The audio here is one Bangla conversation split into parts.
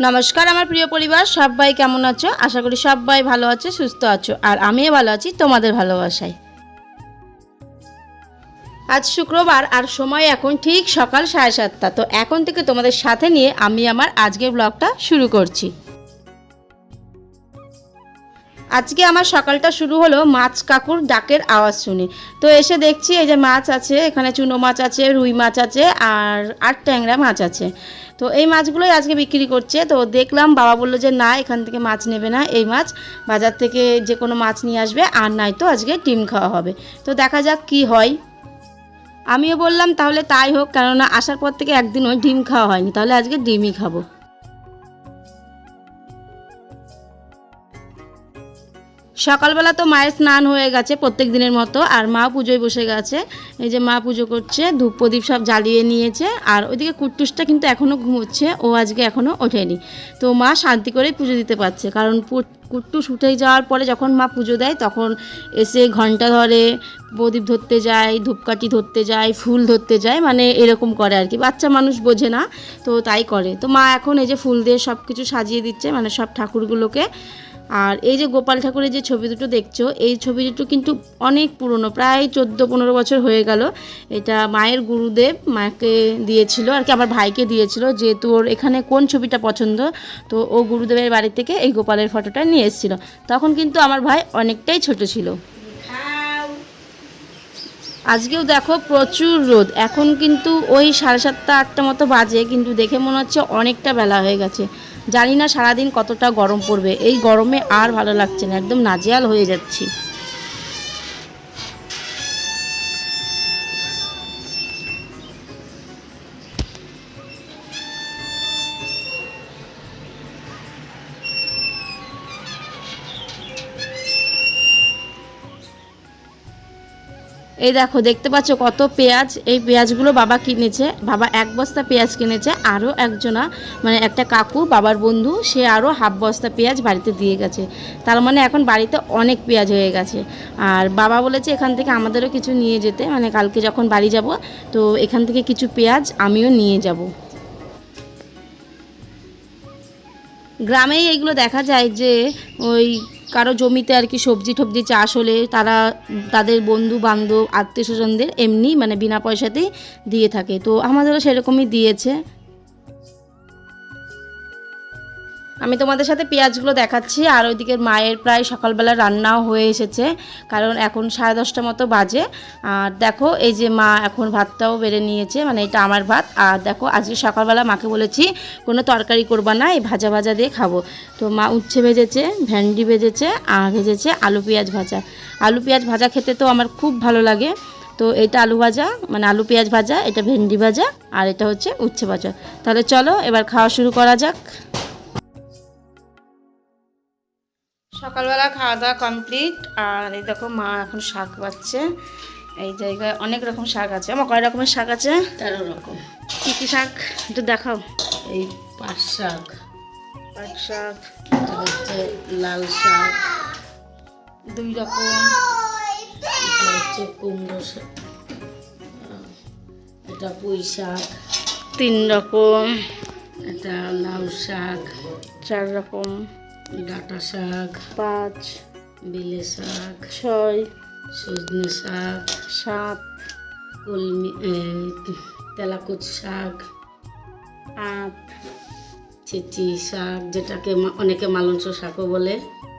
নমস্কার আমার প্রিয় পরিবার, সবাই কেমন আছো? আশা করি সবাই ভালো আছো, সুস্থ আছো, আর আমিও ভালো আছি তোমাদের ভালোবাসায়। আজ শুক্রবার আর সময় এখন ঠিক সকাল সাড়ে সাতটা। তো এখন থেকে তোমাদের সাথে নিয়ে আমি আমার আজকের ব্লগটা শুরু করছি। আজকে আমার সকালটা শুরু হলো মাছ কাকুর ডাকের আওয়াজ শুনে। তো এসে দেখছি এই যে মাছ আছে, এখানে চুনো মাছ আছে, রুই মাছ আছে, আর আর ট্যাংরা মাছ আছে। তো এই মাছগুলোই আজকে বিক্রি করছে। তো দেখলাম বাবা বলল যে, না, এখান থেকে মাছ নেবে না এই মাছ। বাজার থেকে যে কোনো মাছ নিয়ে আসবে, আর নাই তো আজকে ডিম খাওয়া হবে। তো দেখা যাক কি হয়। আমিও বললাম, তাহলে তাই হোক, কেননা আসার পর থেকে একদিনও ডিম খাওয়া হয়নি, তাহলে আজকে ডিমই খাব। সকালবেলা তো মায়ের স্নান হয়ে গেছে প্রত্যেক দিনের মতো, আর মা পুজোয় বসে গেছে। এই যে মা পুজো করছে ধূপ প্রদীপ সব জ্বালিয়ে নিয়েছে, আর ওইদিকে কুট্টুসটা কিন্তু এখনও ঘুমোচ্ছে, ও আজকে এখনও ওঠেনি। তো মা শান্তি করেই পুজো দিতে পারছে, কারণ কুট্টুস উঠে যাওয়ার পরে যখন মা পুজো দেয়, তখন এসে ঘণ্টা ধরে প্রদীপ ধরতে যায়, ধূপকাঠি ধরতে যায়, ফুল ধরতে যায় মানে এরকম করে আর কি। বাচ্চা মানুষ বোঝে না, তো তাই করে। তো মা এখন এই যে ফুল দিয়ে সব কিছু সাজিয়ে দিচ্ছে মানে সব ঠাকুরগুলোকে। আর এই যে গোপাল ঠাকুরের যে ছবি দুটো দেখছ, এই ছবি দুটো কিন্তু অনেক পুরনো, প্রায় চোদ্দ পনেরো বছর হয়ে গেল। এটা মায়ের গুরুদেব মাকে দিয়েছিল, আর কি আমার ভাইকে দিয়েছিল, যেহেতু ওর এখানে কোন ছবিটা পছন্দ, তো ও গুরুদেবের বাড়ি থেকে এই গোপালের ফটোটা নিয়ে এসেছিল। তখন কিন্তু আমার ভাই অনেকটাই ছোট ছিল। আজকেও দেখো প্রচুর রোদ, এখন কিন্তু ওই সাড়ে সাতটা আটটা মতো বাজে, কিন্তু দেখে মনে হচ্ছে অনেকটা বেলা হয়ে গেছে। জানি না সারাদিন কতটা গরম পড়বে। এই গরমে আর ভালো লাগছে না, একদম নাজেয়াল হয়ে যাচ্ছি। এই দেখো, দেখতে পাচ্ছ কত পেঁয়াজ? এই পেঁয়াজগুলো বাবা কিনেছে। বাবা এক বস্তা পেঁয়াজ কিনেছে, আরও একজনা মানে একটা কাকু, বাবার বন্ধু, সে আরও হাফ বস্তা পেঁয়াজ বাড়িতে দিয়ে গেছে। তার মানে এখন বাড়িতে অনেক পেঁয়াজ হয়ে গেছে। আর বাবা বলেছে এখান থেকে আমাদেরও কিছু নিয়ে যেতে মানে কালকে যখন বাড়ি যাব, তো এখান থেকে কিছু পেঁয়াজ আমিও নিয়ে যাব। গ্রামেই এইগুলো দেখা যায় যে ওই কারও জমিতে আর কি সবজি টবজি চাষ হলে তারা তাদের বন্ধু বান্ধব, আত্মীয় স্বজনদের এমনি মানে বিনা পয়সাতেই দিয়ে থাকে। তো আমাদেরও সেরকমই দিয়েছে। আমি তোমাদের সাথে পেঁয়াজগুলো দেখাচ্ছি, আর ওইদিকে মায়ের প্রায় সকালবেলা রান্নাও হয়ে এসেছে, কারণ এখন সাড়ে দশটা মতো বাজে। আর দেখো, এই যে মা এখন ভাতটাও বেড়ে নিয়েছে মানে এটা আমার ভাত। আর দেখো, আজকে সকালবেলা মাকে বলেছি, কোনো তরকারি করবা না, এই ভাজা ভাজা দিয়ে খাব। তো মা উচ্ছে ভেজেছে, ভেন্ডি ভেজেছে, আর ভেজেছে আলু পেঁয়াজ ভাজা। আলু পেঁয়াজ ভাজা খেতে তো আমার খুব ভালো লাগে। তো এটা আলু ভাজা মানে আলু পেঁয়াজ ভাজা, এটা ভেন্ডি ভাজা, আর এটা হচ্ছে উচ্ছে ভাজা। তাহলে চলো, এবার খাওয়া শুরু করা যাক। সকালবেলা খাওয়া দাওয়া কমপ্লিট আর এই দেখো মা এখন শাক পাচ্ছে এই জায়গায় অনেক রকম শাক আছে। আমার কয় রকমের শাক আছে? তেরো রকম। কী কী শাক? একটু দেখাও। এই পাট শাক। পাট শাক। হচ্ছে লাল শাক। দুই রকম। হচ্ছে কুমড়ো শাক এটা পুঁই শাক। তিন রকম। এটা লাউ শাক। চার রকম। ডাঁটা শাক পাঁচ বেলে শাক ছয় সজনে শাক সাত কলমি তেলাকুচ শাক আট চেচি শাক যেটাকে অনেকে মালঞ্চ শাকও বলে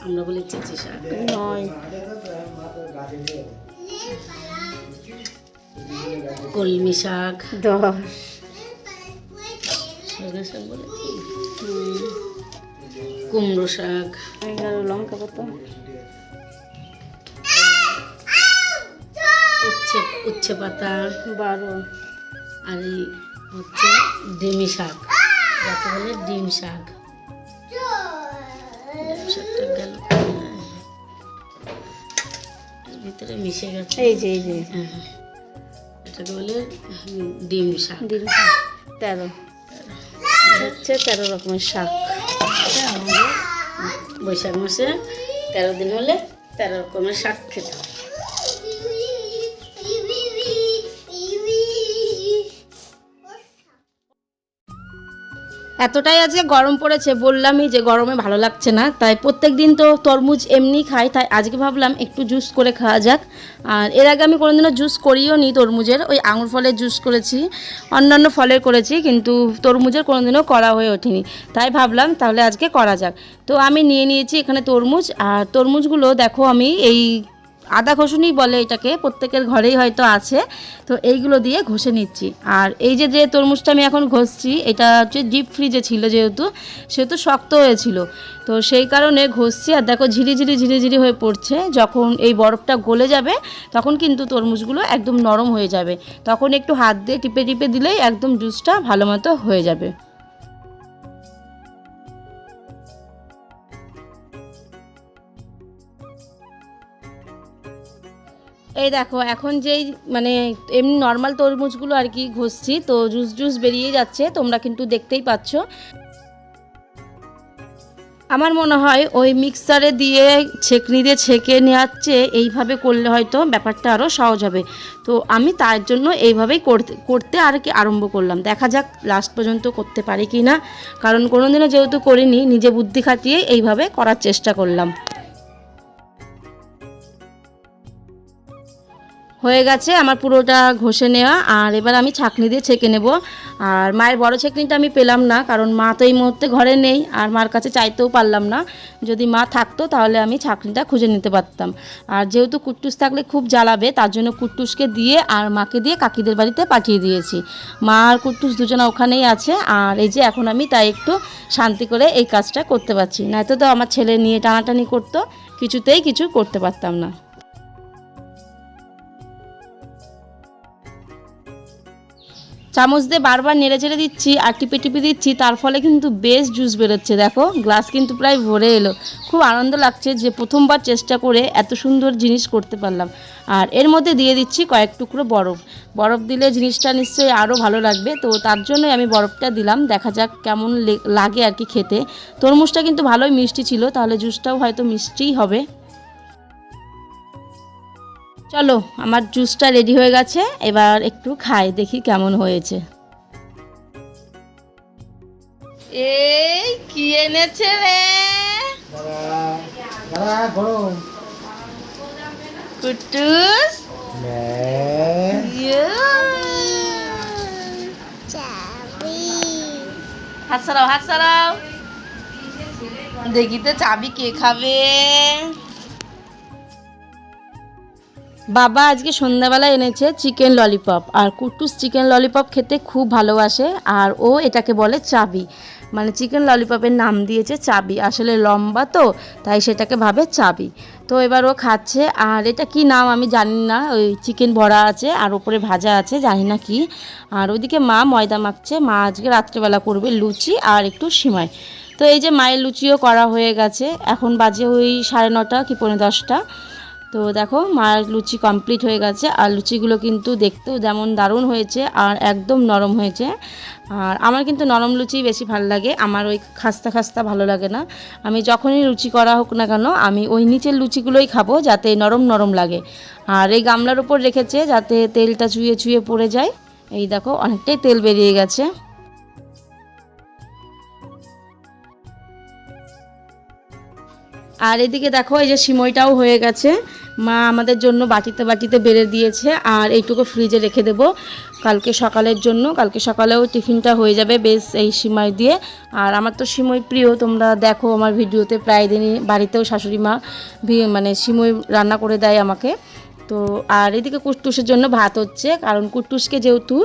আমরা বলি চেচি শাক। নয়। কলমি শাক। দশ। সজনে শাক বলে কুমড়ো শাক। লঙ্কা পাতা। উচ্ছে উচ্ছে পাতা। বারো। আর এই হচ্ছে ডিমি শাক। যাকে বলে ডিম শাক। ডিম শাকটা গেল। ভিতরে মিশে গেছে। এই যে এই যে। হ্যাঁ, এটাকে বলে ডিম শাক। দিন তেরো। হচ্ছে তেরো রকমের শাক। বৈশাখ মাসে তেরো দিন হলে তেরো রকমের শাক খেতে হয় এতটাই আজকে গরম পড়েছে, বললামই যে গরমে ভালো লাগছে না। তাই প্রত্যেক দিন তো তরমুজ এমনি খাই, তাই আজকে ভাবলাম একটু জুস করে খাওয়া যাক। আর এর আগে আমি কোনোদিনও জুস করিও নি তরমুজের, ওই আঙুর ফলের জুস করেছি, অন্যান্য ফলের করেছি, কিন্তু তরমুজের কোনোদিনও করা হয়ে ওঠেনি। তাই ভাবলাম তাহলে আজকে করা যাক। তো আমি নিয়ে নিয়েছি এখানে তরমুজ, আর তরমুজগুলো দেখো আমি এই আদা ঘষুনি বলে এটাকে, প্রত্যেকের ঘরেই হয়তো আছে। তো এইগুলো দিয়ে ঘষে নিচ্ছি। আর এই যে যে তরমুজটা আমি এখন ঘষছি, এটা হচ্ছে ডিপ ফ্রিজে ছিল যেহেতু সেহেতু শক্ত হয়েছিল। তো সেই কারণে ঘষছি, আর দেখো ঝিরিঝিরি ঝিরিঝিরি হয়ে পড়ছে। যখন এই বরফটা গলে যাবে, তখন কিন্তু তরমুজগুলো একদম নরম হয়ে যাবে। তখন একটু হাত দিয়ে টিপে টিপে দিলেই একদম জুসটা ভালো মতো হয়ে যাবে। এই দেখো, এখন যেই মানে এমনি নর্মাল তরমুজগুলো আর কি ঘষছি, তো জুস জুস বেরিয়ে যাচ্ছে, তোমরা কিন্তু দেখতেই পাচ্ছ। আমার মনে হয় ওই মিক্সারে দিয়ে ছেঁকনি দিয়ে ছেঁকে নেওয়ার চেয়ে এইভাবে করলে হয়তো ব্যাপারটা আরও সহজ হবে। তো আমি তার জন্য এইভাবেই করতে করতে আর কি আরম্ভ করলাম। দেখা যাক লাস্ট পর্যন্ত করতে পারি কি না কারণ কোনোদিনও যেহেতু করিনি, নিজে বুদ্ধি খাটিয়ে এইভাবে করার চেষ্টা করলাম। হয়ে গেছে আমার পুরোটা ঘষে নেওয়া, আর এবার আমি ছাঁকনি দিয়ে ছেঁকে নেব। আর মায়ের বড় ছাঁকনিটা আমি পেলাম না, কারণ মা তো এই মুহূর্তে ঘরে নেই, আর মার কাছে চাইতেও পারলাম না। যদি মা থাকতো তাহলে আমি ছাঁকনিটা খুঁজে নিতে পারতাম। আর যেহেতু কুট্টুস থাকলে খুব জ্বালাবে, তার জন্য কুট্টুসকে দিয়ে আর মাকে দিয়ে কাকিদের বাড়িতে পাঠিয়ে দিয়েছি। মা আর কুট্টুস দুজনা ওখানেই আছে, আর এই যে এখন আমি তাই একটু শান্তি করে এই কাজটা করতে পারছি। নয়তো তো আমার ছেলে নিয়ে টানাটানি করতো, কিছুতেই কিছু করতে পারতাম না। চামচ দিয়ে বারবার নেড়ে চেড়ে দিচ্ছি আর টিপে টিপে দিচ্ছি, তার ফলে কিন্তু বেশ জুস বেরোচ্ছে, দেখো। গ্লাস কিন্তু প্রায় ভরে এলো। খুব আনন্দ লাগছে যে প্রথমবার চেষ্টা করে এত সুন্দর জিনিস করতে পারলাম। আর এর মধ্যে দিয়ে দিচ্ছি কয়েক টুকরো বরফ। বরফ দিলে জিনিসটা নিশ্চয়ই আরও ভালো লাগবে। তো তার জন্যই আমি বরফটা দিলাম। দেখা যাক কেমন লাগে আর কি খেতে। তরমুজটা কিন্তু ভালোই মিষ্টি ছিল, তাহলে জুসটাও হয়তো মিষ্টিই হবে। চলো, আমার জুসটা রেডি হয়ে গেছে, এবার একটু খাই, দেখি কেমন হয়েছে। এই, কি এনেছে রে? ইয়ে। দেখি তো চাবি কে খাবে? বাবা আজকে সন্ধ্যাবেলা এনেছে চিকেন ললিপপ আর কুটুস চিকেন ললিপপ খেতে খুব ভালোবাসে আর ও এটাকে বলে চাবি। মানে চিকেন ললিপপের নাম দিয়েছে চাবি। আসলে লম্বা তো, তাই সেটাকে ভাবে চাবি। তো এবার ও খাচ্ছে আর এটা কি নাম আমি জানি না। ওই চিকেন ভরা আছে আর ওপরে ভাজা আছে, জানি না কি। আর ওইদিকে মা ময়দা মাখছে। মা আজকে রাত্রেবেলা করবে লুচি আর একটু সিমাই। তো এই যে মায়ের লুচিও করা হয়ে গেছে। এখন বাজে ওই সাড়ে নটা, কি পৌনে দশটা। তো দেখো মার লুচি কমপ্লিট হয়ে গেছে। আর লুচিগুলো কিন্তু দেখতেও যেমন দারুণ হয়েছে আর একদম নরম হয়েছে। আর আমার কিন্তু নরম লুচি বেশি ভালো লাগে। আমার ওই খাস্তা খাস্তা ভালো লাগে না। আমি যখনই লুচি করা হোক না কেন, আমি ওই নিচের লুচিগুলোই খাব যাতে নরম নরম লাগে। আর এই গামলার উপর রেখেছে যাতে তেলটা চুয়ে চুয়ে পড়ে যায়। এই দেখো, অনেকটাই তেল বেরিয়ে গেছে। আর এদিকে দেখো, এই যে সিমইটাও হয়ে গেছে। মা আমাদের জন্য বাটিতে বাটিতে বেড়ে দিয়েছে, আর এইটুকু ফ্রিজে রেখে দেব। কালকে সকালের জন্য, কালকে সকালেও টিফিনটা হয়ে যাবে বেশ এই সিমাই দিয়ে। আর আমার তো সিমই প্রিয়, তোমরা দেখো আমার ভিডিওতে প্রায় দিনই বাড়িতেও শাশুড়ি মা মানে সিমই রান্না করে দেয় আমাকে। তো, আর এদিকে কুট্টুসের জন্য ভাত হচ্ছে, কারণ কুট্টুসকে যেহেতু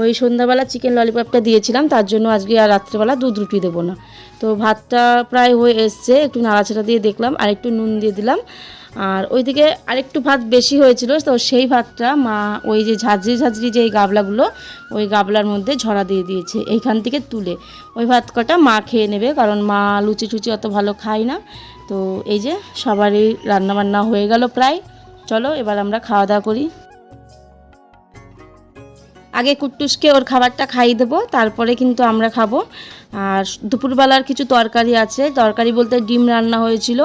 ওই সন্ধ্যাবেলা চিকেন ললিপপটা দিয়েছিলাম, তার জন্য আজকে আর রাত্রেবেলা দুধ রুটি দেবো না। তো ভাতটা প্রায় হয়ে এসছে, একটু নাড়াচাড়া দিয়ে দেখলাম, আর একটু নুন দিয়ে দিলাম। আর ওইদিকে আরেকটু ভাত বেশি হয়েছিল, তো সেই ভাতটা মা ওই যে ঝাঁঝরি ঝাঁঝরি যে গাবলাগুলো, ওই গাবলার মধ্যে ঝরা দিয়ে দিয়েছে, এইখান থেকে তুলে। ওই ভাত কটা মা খেয়ে নেবে, কারণ মা লুচি টুচি অত ভালো খায় না। তো এই যে সবারই রান্নাবান্না হয়ে গেল প্রায়। চলো এবার আমরা খাওয়া দাওয়া করি। আগে কুট্টুসকে ওর খাবারটা খাইয়ে দেবো, তারপরে কিন্তু আমরা খাব। আর দুপুরবেলার কিছু তরকারি আছে। তরকারি বলতে ডিম রান্না হয়েছিল।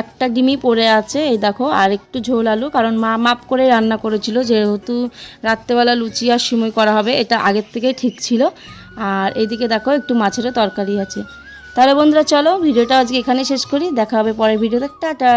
একটা ডিমই পড়ে আছে, এই দেখো, আর একটু ঝোল আলু, কারণ মা মাপ করে রান্না করেছিল, যেহেতু রাত্রেবেলা লুচি আর সিমই করা হবে, এটা আগের থেকেই ঠিক ছিল। আর এদিকে দেখো, একটু মাছেরও তরকারি আছে। তাহলে বন্ধুরা, চলো, ভিডিওটা আজকে এখানে শেষ করি, দেখা হবে পরের ভিডিওতে। টাটা!